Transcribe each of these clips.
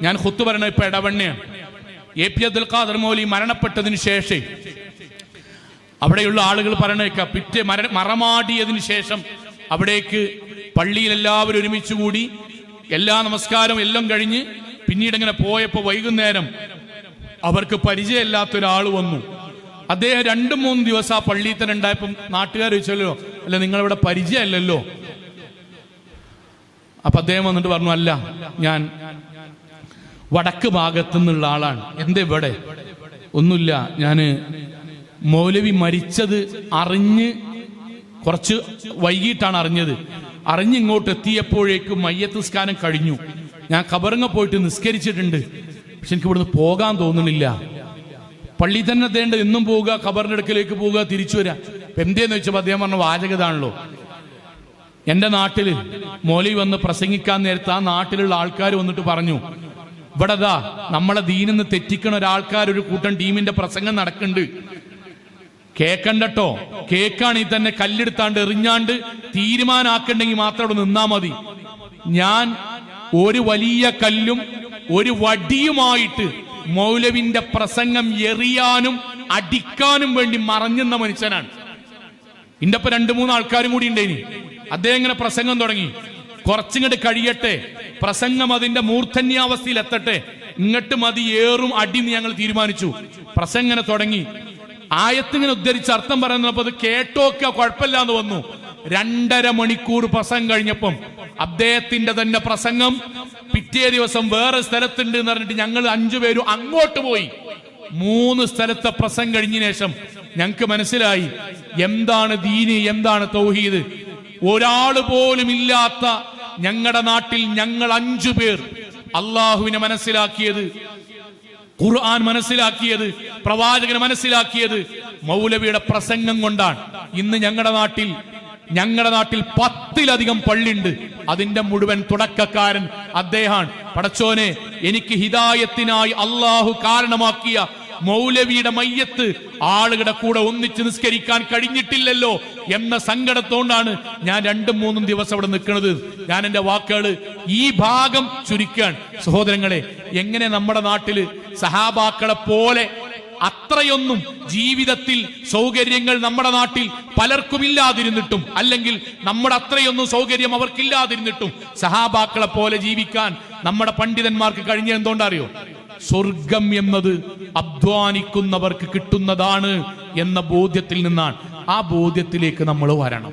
ഞാൻ ഹുത്തു പറയണ ഇപ്പൊ ഇടവണ്ണയാണ് എ പി അബ്ദുൽ ഖാദർ മോലി മരണപ്പെട്ടതിന് ശേഷം അവിടെയുള്ള ആളുകൾ പറയണേക്ക പിറ്റേ മര മറമാടിയതിന് ശേഷം അവിടേക്ക് പള്ളിയിൽ എല്ലാവരും ഒരുമിച്ച് കൂടി എല്ലാ നമസ്കാരവും എല്ലാം കഴിഞ്ഞ് പിന്നീട് ഇങ്ങനെ പോയപ്പോൾ വൈകുന്നേരം അവർക്ക് പരിചയമില്ലാത്ത ഒരാൾ വന്നു. അദ്ദേഹം രണ്ടു മൂന്ന് ദിവസം ആ പള്ളിയിൽ തന്നെ ഉണ്ടായപ്പം നാട്ടുകാർ ചോദിച്ചല്ലോ അല്ല നിങ്ങളിവിടെ പരിചയമല്ലല്ലോ? അപ്പൊ അദ്ദേഹം വന്നിട്ട് പറഞ്ഞു അല്ല ഞാൻ വടക്ക് ഭാഗത്തു നിന്നുള്ള ആളാണ്. എന്താ ഇവിടെ? ഒന്നുമില്ല. ഞാൻ മൗലവി മരിച്ചത് അറിഞ്ഞ് കുറച്ച് വൈകിട്ടാണ് അറിഞ്ഞത്. അറിഞ്ഞ് ഇങ്ങോട്ട് എത്തിയപ്പോഴേക്കും മയ്യത്ത് നിസ്കാരം കഴിഞ്ഞു. ഞാൻ കബറങ്ങ പോയിട്ട് നിസ്കരിച്ചിട്ടുണ്ട്. പക്ഷെ എനിക്ക് ഇവിടുന്ന് പോകാൻ തോന്നുന്നില്ല പള്ളി തന്നെ തേണ്ട എന്നും പോവുക ഖബറിന്റെ അടുക്കലേക്ക് പോവുക തിരിച്ചു വരാം. എന്തേന്ന് വെച്ചപ്പോ അദ്ദേഹം പറഞ്ഞ വാചകതാണല്ലോ. എന്റെ നാട്ടിൽ മോലി വന്ന് പ്രസംഗിക്കാൻ നേരത്ത് ആ നാട്ടിലുള്ള ആൾക്കാർ വന്നിട്ട് പറഞ്ഞു ഇവിടെ ദാ നമ്മളെ ദീനിന്ന് തെറ്റിക്കണ ഒരാൾക്കാർ ഒരു കൂട്ടം ടീമിന്റെ പ്രസംഗം നടക്കുന്നുണ്ട്. കേക്കണ്ടട്ടോ? കേക്കാണെങ്കിൽ തന്നെ കല്ലെടുത്താണ്ട് എറിഞ്ഞാണ്ട് തീരുമാനാക്കണ്ടെങ്കിൽ മാത്രം അവിടെ നിന്നാ മതി. ഞാൻ ഒരു വലിയ കല്ലും ഒരു വടിയുമായിട്ട് മൗലവിന്റെ പ്രസംഗം എറിയാനും അടിക്കാനും വേണ്ടി മറഞ്ഞെന്ന മനുഷ്യനാണ്. ഇന്റെ ഇപ്പൊ രണ്ടു മൂന്ന് ആൾക്കാരും കൂടി ഉണ്ടേനി. അദ്ദേഹം ഇങ്ങനെ പ്രസംഗം തുടങ്ങി. കുറച്ചിങ്ങോട്ട് കഴിയട്ടെ. പ്രസംഗം അതിന്റെ മൂർധന്യാവസ്ഥയിൽ എത്തട്ടെ. ഇങ്ങോട്ട് മതി ഏറും അടി ഞങ്ങൾ തീരുമാനിച്ചു. പ്രസംഗനെ തുടങ്ങി. ആയത്തിങ്ങനെ ഉദ്ധരിച്ച് അർത്ഥം പറയുന്നപ്പോ അത് കേട്ടോക്കെ കുഴപ്പമില്ല എന്ന് വന്നു. രണ്ടര മണിക്കൂർ പ്രസംഗം കഴിഞ്ഞപ്പം അദ്ദേഹത്തിന്റെ തന്നെ പ്രസംഗം പിറ്റേ ദിവസം വേറെ സ്ഥലത്തുണ്ട് എന്ന് പറഞ്ഞിട്ട് ഞങ്ങൾ അഞ്ചുപേരും അങ്ങോട്ട് പോയി. മൂന്ന് സ്ഥലത്തെ പ്രസംഗം കഴിഞ്ഞ ശേഷം ഞങ്ങൾക്ക് മനസ്സിലായി. എന്താണ് ദീന് എന്താണ് തൗഹീദ്? ഒരാൾ പോലും ഇല്ലാത്ത ഞങ്ങളുടെ നാട്ടിൽ ഞങ്ങൾ അഞ്ചു പേർ അള്ളാഹുവിനെ മനസ്സിലാക്കിയത് ഖുർആൻ മനസ്സിലാക്കിയത് പ്രവാചകന് മനസ്സിലാക്കിയത് മൗലവിയുടെ പ്രസംഗം കൊണ്ടാണ്. ഇന്ന് ഞങ്ങളുടെ നാട്ടിൽ ഞങ്ങളുടെ നാട്ടിൽ പത്തിലധികം പള്ളിയുണ്ട്. അതിന്റെ മുഴുവൻ തുടക്കക്കാരൻ അദ്ദേഹമാണ്. പടച്ചോനെ എനിക്ക് ഹിദായത്തിനായി അള്ളാഹു കാരണമാക്കിയ മൗലവിയുടെ മയ്യത്ത് ആളുകളുടെ കൂടെ ഒന്നിച്ച് നിസ്കരിക്കാൻ കഴിഞ്ഞിട്ടില്ലല്ലോ എന്ന സങ്കടത്തോണ്ടാണ് ഞാൻ രണ്ടും മൂന്നും ദിവസം അവിടെ നിൽക്കുന്നത്. ഞാൻ എന്റെ വാക്കുകൾ ഈ ഭാഗം ചുരുക്കാൻ സഹോദരങ്ങളെ എങ്ങനെ നമ്മുടെ നാട്ടിൽ സഹാബാക്കളെ പോലെ അത്രയൊന്നും ജീവിതത്തിൽ സൗകര്യങ്ങൾ നമ്മുടെ നാട്ടിൽ പലർക്കും ഇല്ലാതിരുന്നിട്ടും അല്ലെങ്കിൽ നമ്മുടെ അത്രയൊന്നും സൗകര്യം അവർക്കില്ലാതിരുന്നിട്ടും സഹാബാക്കളെ പോലെ ജീവിക്കാൻ നമ്മുടെ പണ്ഡിതന്മാർക്ക് കഴിഞ്ഞ എന്തുകൊണ്ടറിയോ? സ്വർഗം എന്നത് അധ്വാനിക്കുന്നവർക്ക് കിട്ടുന്നതാണ് എന്ന ബോധ്യത്തിൽ നിന്നാണ്. ആ ബോധ്യത്തിലേക്ക് നമ്മൾ വരണം.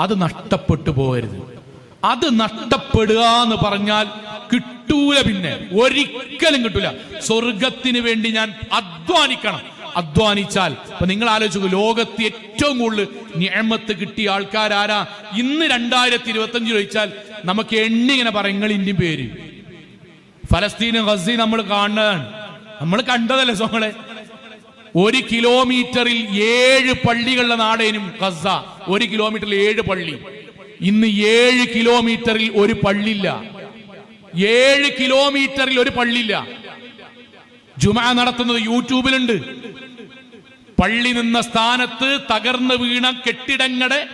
അത് നഷ്ടപ്പെട്ടു പോകരുത്. അത് നഷ്ടപ്പെടുക എന്ന് പറഞ്ഞാൽ കിട്ടൂല പിന്നെ. ഒരിക്കലും കിട്ടൂല. സ്വർഗത്തിന് വേണ്ടി ഞാൻ അധ്വാനിക്കണം. അധ്വാനിച്ചാൽ ഇപ്പൊ നിങ്ങൾ ആലോചിച്ചു ലോകത്ത് ഏറ്റവും കൂടുതൽ ഞാമത്ത് കിട്ടിയ ആൾക്കാരാരാ? ഇന്ന് രണ്ടായിരത്തി ഇരുപത്തി അഞ്ച് ചോദിച്ചാൽ നമുക്ക് എണ്ണിങ്ങനെ പറയും നിങ്ങൾ ഇന്ത്യൻ പേര്. ഫലസ്തീനും ഗസി നമ്മൾ കാണുന്നതാണ്. നമ്മൾ കണ്ടതല്ലേ സോങ്ങളെ ഒരു കിലോമീറ്ററിൽ ഏഴ് പള്ളികളുടെ നാടേനും ഗസ. ഒരു കിലോമീറ്ററിൽ ഏഴ് പള്ളി. ഇന്ന് ഏഴ് കിലോമീറ്ററിൽ ഒരു പള്ളിയില്ല. ഏഴ് കിലോമീറ്ററിൽ ഒരു പള്ളിയില്ല. ജുമാ നടത്തുന്നത് യൂട്യൂബിലുണ്ട്. പള്ളി നിന്ന സ്ഥാനത്ത് തകർന്നു വീണ കെട്ടിടങ്ങളുടെ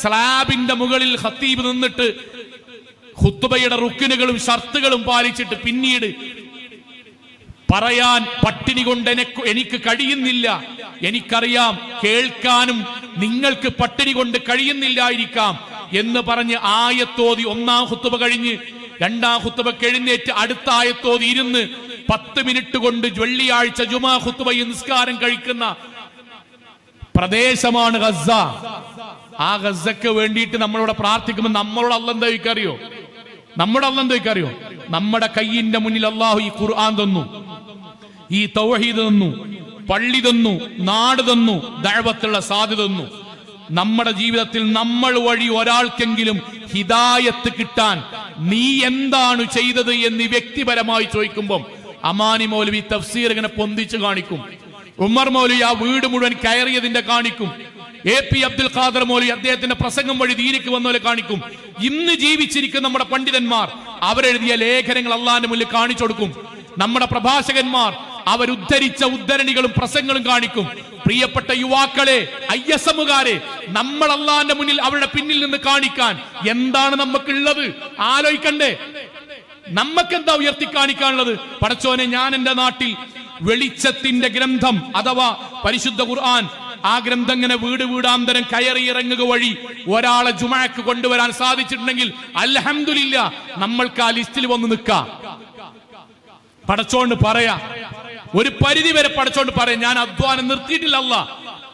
സ്ലാബിന്റെ മുകളിൽ ഹത്തീബ് നിന്നിട്ട് ഹുത്തുബയുടെ റുക്കിനുകളും ഷർത്തുകളും പാലിച്ചിട്ട് പിന്നീട് പറയാൻ പട്ടിണി കൊണ്ട് എനക്ക് കഴിയുന്നില്ല. എനിക്കറിയാം കേൾക്കാനും നിങ്ങൾക്ക് പട്ടിണി കൊണ്ട് കഴിയുന്നില്ലായിരിക്കാം എന്ന് പറഞ്ഞ് ആയത്തോതി ഒന്നാം ഹുത്തുബ കഴിഞ്ഞ് രണ്ടാം ഹുത്തുബ എഴുന്നേറ്റ് അടുത്ത ആയത്തോതി ഇരുന്ന് പത്ത് മിനിറ്റ് കൊണ്ട് വെള്ളിയാഴ്ച ജുമാ ഹുത്തുബ നിസ്കാരം കഴിക്കുന്ന പ്രദേശമാണ് ഗസ ആ ഗസക്ക് വേണ്ടിയിട്ട് നമ്മളിവിടെ പ്രാർത്ഥിക്കുമ്പോൾ നമ്മളോട് അല്ലെന്താ അറിയോ? നമ്മുടെ അള്ള എന്താ അറിയോ നമ്മുടെ കയ്യിന്റെ മുന്നിൽ അള്ളാഹു ഈ ഖുർആൻ തന്നു. ഈ തൗഹീദ് തന്നു. പള്ളി തന്നു. നാട് തന്നു. ദഴവത്തുള്ള സാധ്യത തന്നു. നമ്മുടെ ജീവിതത്തിൽ നമ്മൾ വഴി ഒരാൾക്കെങ്കിലും ഹിദായത്ത് കിട്ടാൻ നീ എന്താണ് ചെയ്തത് എന്ന് വ്യക്തിപരമായി ചോദിക്കുമ്പം അമാനി മൗലവി തഫ്സീർ ഇങ്ങനെ പൊന്തിച്ചു കാണിക്കും. ഉമർ മൗലി ആ വീട് മുഴുവൻ കയറിയതിന്റെ കാണിക്കും. എ പി അബ്ദുൽ ഖാദർ മൗലി അദ്ദേഹത്തിന്റെ പ്രസംഗം വഴി ദീനിക്ക് വന്നവരെ കാണിക്കും. ഇന്ന് ജീവിച്ചിരിക്കുന്ന നമ്മുടെ പണ്ഡിതന്മാർ അവരെഴുതിയ ലേഖനങ്ങൾ അള്ളാന്റെ മുന്നിൽ കാണിച്ചു കൊടുക്കും. നമ്മുടെ പ്രഭാഷകന്മാർ അവരുദ്ധരിച്ച ഉദ്ധരണികളും പ്രസംഗങ്ങളും കാണിക്കും. പ്രിയപ്പെട്ട യുവാക്കളെ ഐ എസ് എമ്മുകാരെ നമ്മൾ അള്ളാന്റെ മുന്നിൽ അവരുടെ പിന്നിൽ നിന്ന് കാണിക്കാൻ എന്താണ് നമുക്കുള്ളത് ആലോചിക്കണ്ടേ? നമ്മക്കെന്താ ഉയർത്തി കാണിക്കാനുള്ളത് പടച്ചോനെ ഞാൻ എന്റെ നാട്ടിൽ വെളിച്ചത്തിന്റെ ഗ്രന്ഥം അഥവാ പരിശുദ്ധ ഖുർആൻ ആ ഗ്രന്ഥം ഇങ്ങനെ വീട് വീടാന്തരം കയറി ഇറങ്ങുക വഴി ഒരാളെ ജുമാക്ക് കൊണ്ടുവരാൻ സാധിച്ചിട്ടുണ്ടെങ്കിൽ അൽഹംദുലില്ല നമ്മൾക്ക് ആ ലിസ്റ്റിൽ വന്ന് നിൽക്കാം. പടച്ചോണ്ട് പറയാ. ഒരു പരിധി വരെ പടച്ചോണ്ട് പറയാം. ഞാൻ അധ്വാനം നിർത്തിയിട്ടില്ല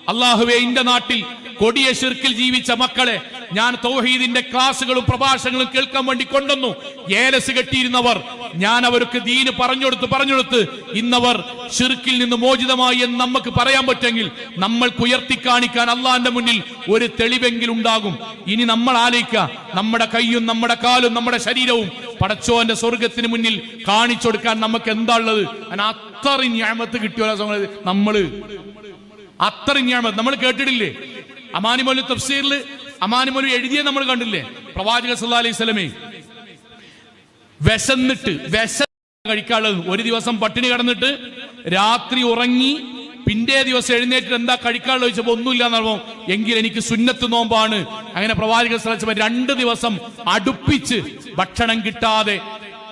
അള്ളാഹുവെ എന്റെ നാട്ടിൽ കൊടിയ ശിർക്കിൽ ജീവിച്ച മക്കളെ ഞാൻ തൗഹീദിന്റെ ക്ലാസ്സുകളും പ്രഭാഷണങ്ങളും കേൾക്കാൻ വേണ്ടി കൊണ്ടുവന്നു. ഏലസ് കെട്ടിയിരുന്നവർ ഞാൻ അവർക്ക് ദീന് പറഞ്ഞുകൊടുത്ത് പറഞ്ഞുകൊടുത്ത് ഇന്നവർ ഷിർക്കിൽ നിന്ന് മോചിതമായി എന്ന് നമുക്ക് പറയാൻ പറ്റുമെങ്കിൽ നമ്മൾക്ക് ഉയർത്തി കാണിക്കാൻ അള്ളാന്റെ മുന്നിൽ ഒരു തെളിവെങ്കിലും ഉണ്ടാകും. ഇനി നമ്മൾ ആലോചിക്കുക നമ്മുടെ കൈയും നമ്മുടെ കാലും നമ്മുടെ ശരീരവും പടച്ചോന്റെ സ്വർഗത്തിന് മുന്നിൽ കാണിച്ചു കൊടുക്കാൻ നമുക്ക് എന്താ ഉള്ളത്? അതിന് അത്രയും ഞാമത്ത് കിട്ടിയോ നമ്മൾ അത്രയും ഞാമത്ത് നമ്മൾ കേട്ടിട്ടില്ലേ? അമാനിമൊലു തഫ്സീറിൽ അമാനിമൊലു എഴുതിയ നമ്മൾ കണ്ടില്ലേ? പ്രവാചക സല്ലാ അലൈഹി സ്വലമേ വിശന്നിട്ട് വിശ കഴിക്കാനുള്ളത്. ഒരു ദിവസം പട്ടിണി കടന്നിട്ട് രാത്രി ഉറങ്ങി പിറ്റേ ദിവസം എഴുന്നേറ്റ് എന്താ കഴിക്കാനുള്ളത് ചോദിച്ചപ്പോ ഒന്നുമില്ല എന്നറിയോ എങ്കിൽ എനിക്ക് സുന്നത്ത് നോമ്പാണ്. അങ്ങനെ പ്രവാചക സ്ഥലം രണ്ട് ദിവസം അടുപ്പിച്ച് ഭക്ഷണം കിട്ടാതെ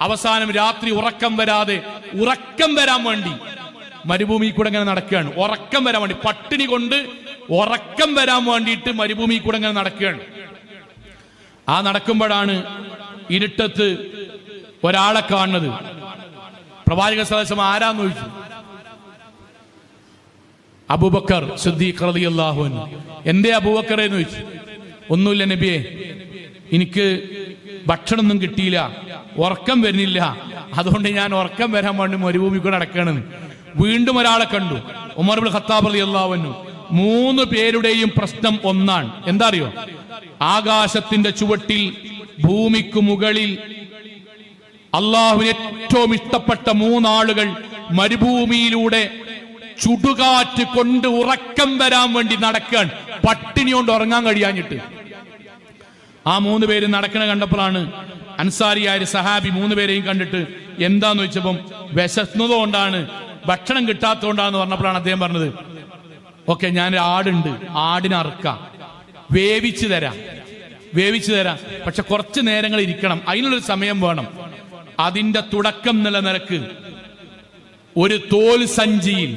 അവസാനം രാത്രി ഉറക്കം വരാതെ ഉറക്കം വരാൻ വേണ്ടി മരുഭൂമി കൂടെ ഇങ്ങനെ നടക്കുകയാണ്. ഉറക്കം വരാൻ വേണ്ടി പട്ടിണി കൊണ്ട് ഉറക്കം വരാൻ വേണ്ടിയിട്ട് മരുഭൂമി കൂടെ ഇങ്ങനെ നടക്കുകയാണ്. ആ നടക്കുമ്പോഴാണ് ഇരുട്ടത്ത് ഒരാളെ കാണുന്നത്. പ്രവാചക സദസ്യം ആരാന്ന് ചോദിച്ചു? അബൂബക്കർ സിദ്ദീഖ് റളിയല്ലാഹു അൻഹു. എന്തേ അബൂബക്കർ എന്ന് ചോദിച്ചു? ഒന്നുമില്ല നബിയെ എനിക്ക് ഭക്ഷണമൊന്നും കിട്ടിയില്ല ഉറക്കം വരുന്നില്ല. അതുകൊണ്ട് ഞാൻ ഉറക്കം വരാൻ വേണ്ടി മരുഭൂമി കൂടെ നടക്കണെന്ന് വീണ്ടും ഒരാളെ കണ്ടു. ഉമർ ബിൻ ഖത്താബ് റളിയല്ലാഹു അൻഹു. മൂന്ന് പേരുടെയും പ്രശ്നം ഒന്നാണ്. എന്താ അറിയോ ആകാശത്തിന്റെ ചുവട്ടിൽ ഭൂമിക്ക് മുകളിൽ അള്ളാഹുവിന് ഏറ്റവും ഇഷ്ടപ്പെട്ട മൂന്നാളുകൾ മരുഭൂമിയിലൂടെ ചുടുകാറ്റ് കൊണ്ട് ഉറക്കം വരാൻ വേണ്ടി നടക്കാൻ പട്ടിണി കൊണ്ട് ഉറങ്ങാൻ കഴിയാഞ്ഞിട്ട്. ആ മൂന്ന് പേര് നടക്കണ കണ്ടപ്പോഴാണ് അൻസാരിയായ സഹാബി മൂന്ന് പേരെയും കണ്ടിട്ട് എന്താന്ന് വെച്ചപ്പം ചോദിച്ചപ്പം വിശന്നതുകൊണ്ടാണ് ഭക്ഷണം കിട്ടാത്തതുകൊണ്ടാന്ന് പറഞ്ഞപ്പോഴാണ് അദ്ദേഹം പറഞ്ഞത് ഓക്കെ ഞാൻ ആടുണ്ട് ആടിനെ അറുക്കാം. വേവിച്ചു തരാം വേവിച്ചു തരാം. പക്ഷെ കുറച്ച് നേരങ്ങൾ ഇരിക്കണം അതിനുള്ളൊരു സമയം വേണം. അതിന്റെ തുടക്കം എന്നുള്ള നിലയ്ക്ക് ഒരു തോൽ സഞ്ചിയിൽ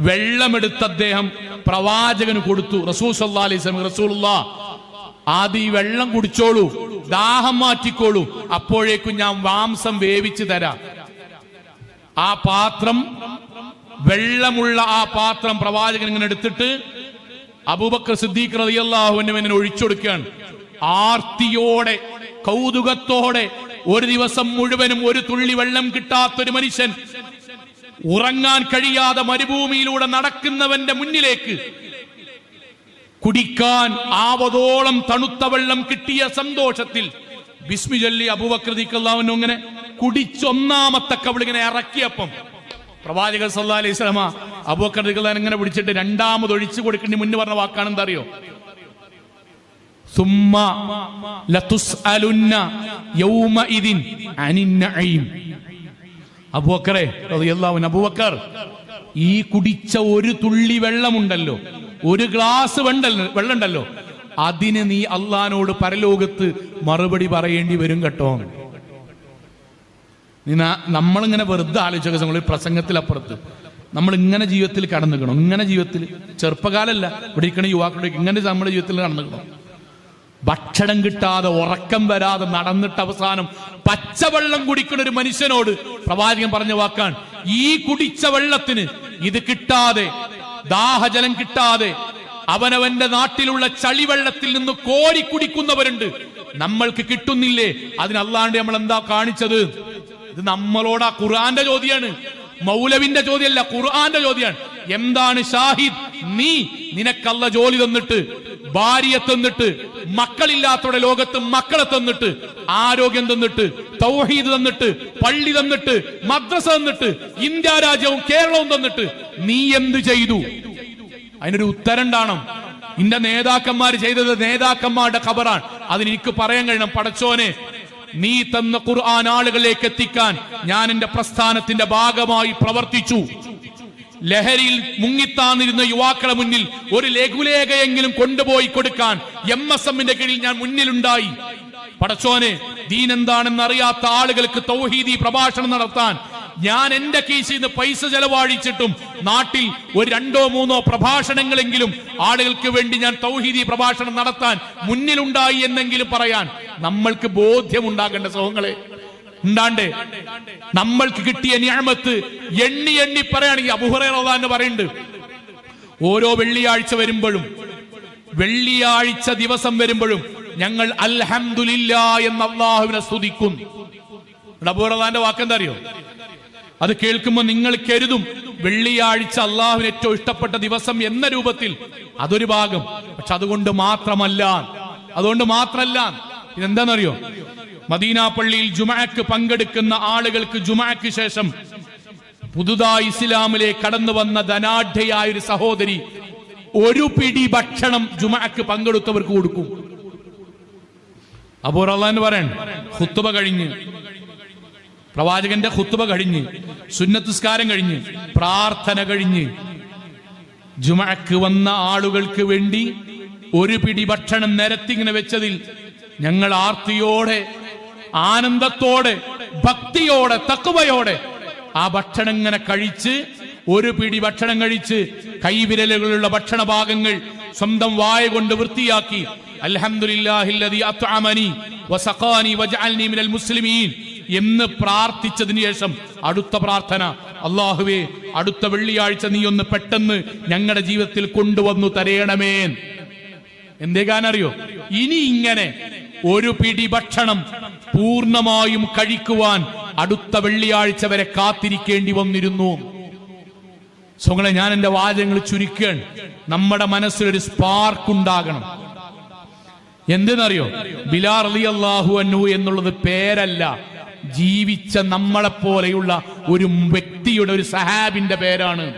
വെള്ളമെടുത്ത് അദ്ദേഹം പ്രവാചകന് കൊടുത്തു. റസൂൽ സല്ലാ അലൈഹി ഈ വെള്ളം കുടിച്ചോളൂ ദാഹം മാറ്റിക്കോളൂ. അപ്പോഴേക്കും ഞാൻ മാംസം വേവിച്ചു തരാം. ആ പാത്രം വെള്ളമുള്ള ആ പാത്രം പ്രവാചകൻ ഇങ്ങനെ എടുത്തിട്ട് അബൂബക്കർ സിദ്ദീഖ് റളിയല്ലാഹുവിനെ ഇങ്ങനെ ഒഴിച്ചൊടുക്കുകയാണ്. ആർത്തിയോടെ കൗതുകത്തോടെ ഒരു ദിവസം മുഴുവനും ഒരു തുള്ളി വെള്ളം കിട്ടാത്തൊരു മനുഷ്യൻ ഉറങ്ങാൻ കഴിയാതെ മരുഭൂമിയിലൂടെ നടക്കുന്നവന്റെ മുന്നിലേക്ക് കുടിക്കാൻ ആവതോളം തണുത്ത വെള്ളം കിട്ടിയ സന്തോഷത്തിൽ ബിസ്മി ചൊല്ലി അബൂബക്രതിക്കല്ലാവിനും ഇങ്ങനെ കുടിച്ചൊന്നാമത്തെ കവിളിങ്ങനെ ഇറക്കിയപ്പം പ്രവാചകർ സല്ലാ അലൈഹി സ്വലമ അബൂബക്രതിക്കല്ലാൻ ഇങ്ങനെ പിടിച്ചിട്ട് രണ്ടാമത് ഒഴിച്ചു കൊടുക്കേണ്ടി മുന്നേ പറഞ്ഞ വാക്കാണ് എന്താ അറിയോ അബൂബക്കർ ഈ കുടിച്ച ഒരു തുള്ളി വെള്ളമുണ്ടല്ലോ ഒരു ഗ്ലാസ് വെള്ളമുണ്ടല്ലോ അതിന് നീ അള്ളഹാനോട് പരലോകത്ത് മറുപടി പറയേണ്ടി വരും കേട്ടോ. നമ്മളിങ്ങനെ വെറുതെ ആലോചിച്ച നമ്മൾ പ്രസംഗത്തിലപ്പുറത്ത്. നമ്മൾ ഇങ്ങനെ ജീവിതത്തിൽ കടന്നു കടന്നുക്കണം? ഇങ്ങനെ ജീവിതത്തിൽ? ചെറുപ്പകാലല്ല. ഇവിടെ ഇരിക്കണ യുവാക്കളുടെ ഇങ്ങനെ നമ്മുടെ ജീവിതത്തിൽ കടന്നു കടന്നുക്കണം ഭക്ഷണം കിട്ടാതെ ഉറക്കം വരാതെ നടന്നിട്ട് അവസാനം പച്ചവെള്ളം കുടിക്കുന്ന ഒരു മനുഷ്യനോട് പ്രവാചകൻ പറഞ്ഞ വാക്കാൻ ഈ കുടിച്ച വെള്ളത്തിന് ഇത് കിട്ടാതെ ദാഹജലം കിട്ടാതെ അവനവന്റെ നാട്ടിലുള്ള ചളിവെള്ളത്തിൽ നിന്ന് കോരി കുടിക്കുന്നവരുണ്ട്. നമ്മൾക്ക് കിട്ടുന്നില്ലേ? അതിനല്ലാണ്ട് നമ്മൾ എന്താ കാണിച്ചത്? ഇത് നമ്മളോട് ആ ഖുർആന്റെ ചോദ്യമാണ് മൗലവിന്റെ ചോദ്യമല്ല ഖുർആന്റെ ചോദ്യമാണ് എന്താണ് ഷാഹിദ്? നീ നിനക്കല്ല ജോലി തന്നിട്ട് ഭാര്യയെ തന്നിട്ട് മക്കളില്ലാത്തവരുടെ ലോകത്ത് മക്കളെ തന്നിട്ട് ആരോഗ്യം തന്നിട്ട് തൗഹീദ് തന്നിട്ട് പള്ളി തന്നിട്ട് മദ്രസ തന്നിട്ട് ഇന്ത്യ രാജ്യവും കേരളവും തന്നിട്ട് നീ എന്ത് ചെയ്തു? അതിനൊരു ഉത്തരം ഉണ്ടാണം ഇന്റെ നേതാക്കന്മാർ ചെയ്തത് നേതാക്കന്മാരുടെ ഖബറാണ്. അതിന് എനിക്ക് പറയാൻ കഴിയണം. പടച്ചോനെ നീ തന്ന ഖുർആൻ ആളുകളിലേക്ക് എത്തിക്കാൻ ഞാൻ എന്റെ പ്രസ്ഥാനത്തിന്റെ ഭാഗമായി പ്രവർത്തിച്ചു. ലഹരിയിൽ മുങ്ങിത്താന്നിരുന്ന യുവാക്കളെ മുന്നിൽ ഒരു ലഘുലേഖയെങ്കിലും കൊണ്ടുപോയി കൊടുക്കാൻ എം എസ് എമ്മിന്റെ കീഴിൽ ഞാൻ മുന്നിലുണ്ടായി. പടച്ചോനെ ദീൻ എന്താണെന്ന് അറിയാത്ത ആളുകൾക്ക് തൗഹീദി പ്രഭാഷണം നടത്താൻ ഞാൻ എന്റെ കീശയിൽ നിന്ന് പൈസ ചെലവഴിച്ചിട്ടും നാട്ടിൽ ഒരു രണ്ടോ മൂന്നോ പ്രഭാഷണങ്ങളെങ്കിലും ആളുകൾക്ക് വേണ്ടി ഞാൻ തൗഹീദി പ്രഭാഷണം നടത്താൻ മുന്നിലുണ്ടായി എന്നെങ്കിലും പറയാൻ നമ്മൾക്ക് ബോധ്യമുണ്ടാകേണ്ട സുഖങ്ങളെ. ഉണ്ടാണ്ടേ നമ്മൾക്ക് കിട്ടിയ ഞാമത്ത് എണ്ണി എണ്ണി പറയുകയാണെങ്കിൽ അബുഹറന്ന് പറയുന്നുണ്ട്. ഓരോ വെള്ളിയാഴ്ച വരുമ്പോഴും വെള്ളിയാഴ്ച ദിവസം വരുമ്പോഴും ഞങ്ങൾ അൽഹംദുലില്ല എന്ന് അള്ളാഹുവിനെ സ്തുതിക്കും. അബൂറദാന്റെ വാക്കെന്താ അറിയോ അത് കേൾക്കുമ്പോൾ നിങ്ങൾ കരുതും വെള്ളിയാഴ്ച അള്ളാഹുവിന് ഏറ്റവും ഇഷ്ടപ്പെട്ട ദിവസം എന്ന രൂപത്തിൽ അതൊരു ഭാഗം. പക്ഷെ അതുകൊണ്ട് മാത്രമല്ല. അതുകൊണ്ട് മാത്രമല്ല. ഇതെന്താണെന്നറിയോ മദീന പള്ളിയിൽ ജുമാക്ക് പങ്കെടുക്കുന്ന ആളുകൾക്ക് ജുമാക്ക് ശേഷം പുതുതായി ഇസ്ലാമിലേക്ക് കടന്നു വന്ന ധനാഢ്യയായ ഒരു സഹോദരി ഒരു പിടി ഭക്ഷണം ജുമാക്ക് പങ്കെടുത്തവർക്ക് കൊടുക്കും. അപ്പോൾ അള്ളാന്ന് പറയൺ ഹുത്തുബ കഴിഞ്ഞ് പ്രവാചകന്റെ ഹുത്തുബ കഴിഞ്ഞ് സുന്നത്തുസ്കാരം കഴിഞ്ഞ് പ്രാർത്ഥന കഴിഞ്ഞ് ജുമാക്ക് വന്ന ആളുകൾക്ക് വേണ്ടി ഒരു പിടി ഭക്ഷണം നിരത്തിങ്ങനെ വെച്ചതിൽ ഞങ്ങൾ ആർത്തിയോടെ ആനന്ദത്തോടെ ഭക്തിയോടെ തക്കുവയോടെ ആ ഭക്ഷണം ഇങ്ങനെ കഴിച്ച് ഒരു പിടി ഭക്ഷണം കഴിച്ച് കൈവിരലുകളുള്ള ഭക്ഷണ ഭാഗങ്ങൾ സ്വന്തം വായ കൊണ്ട് വൃത്തിയാക്കി മുസ്ലിമീൻ എന്ന് പ്രാർത്ഥിച്ചതിന് ശേഷം അടുത്ത പ്രാർത്ഥന അള്ളാഹുവേ അടുത്ത വെള്ളിയാഴ്ച നീ ഒന്ന് പെട്ടെന്ന് ഞങ്ങളുടെ ജീവിതത്തിൽ കൊണ്ടുവന്നു തരേണമേ എന്തേ കാനറിയോ ഇനി ഇങ്ങനെ ഒരു പിടി ഭക്ഷണം പൂർണമായും കഴിക്കുവാൻ അടുത്ത വെള്ളിയാഴ്ച വരെ കാത്തിരിക്കേണ്ടി വന്നിരുന്നു. സുങ്ങളെ ഞാൻ എന്റെ വാചകങ്ങൾ ചുരുക്കുകയാണ്. നമ്മുടെ മനസ്സിലൊരു സ്പാർക്ക് ഉണ്ടാകണം. എന്തെന്നറിയോ? ബിലാർ അലി അള്ളാഹു അന്നു എന്നുള്ളത് പേരല്ല ജീവിച്ച നമ്മളെ പോലെയുള്ള ഒരു വ്യക്തിയുടെ ഒരു സഹാബിന്റെ പേരാണ്.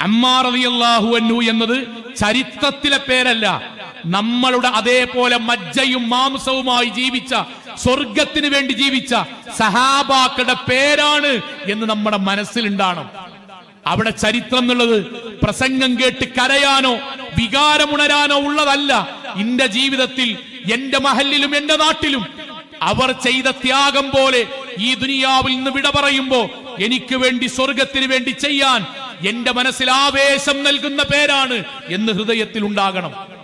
അമ്മാർ അലി അള്ളാഹു അന്നു എന്നത് ചരിത്രത്തിലെ പേരല്ല നമ്മളുടെ അതേപോലെ മജ്ജയും മാംസവുമായി ജീവിച്ച സ്വർഗത്തിന് വേണ്ടി ജീവിച്ച സഹാബാക്കളുടെ പേരാണ് എന്ന് നമ്മുടെ മനസ്സിലുണ്ടാകണം. അവിടെ ചരിത്രം എന്നുള്ളത് പ്രസംഗം കേട്ട് കരയാനോ വികാരമുണരാനോ ഉള്ളതല്ല. എന്റെ ജീവിതത്തിൽ എന്റെ മഹലിലും എന്റെ നാട്ടിലും അവർ ചെയ്ത ത്യാഗം പോലെ ഈ ദുനിയാവിൽ നിന്ന് വിട പറയുമ്പോ എനിക്ക് വേണ്ടി സ്വർഗത്തിന് വേണ്ടി ചെയ്യാൻ എന്റെ മനസ്സിൽ ആവേശം നൽകുന്ന പേരാണ് എന്ന് ഹൃദയത്തിൽ ഉണ്ടാകണം.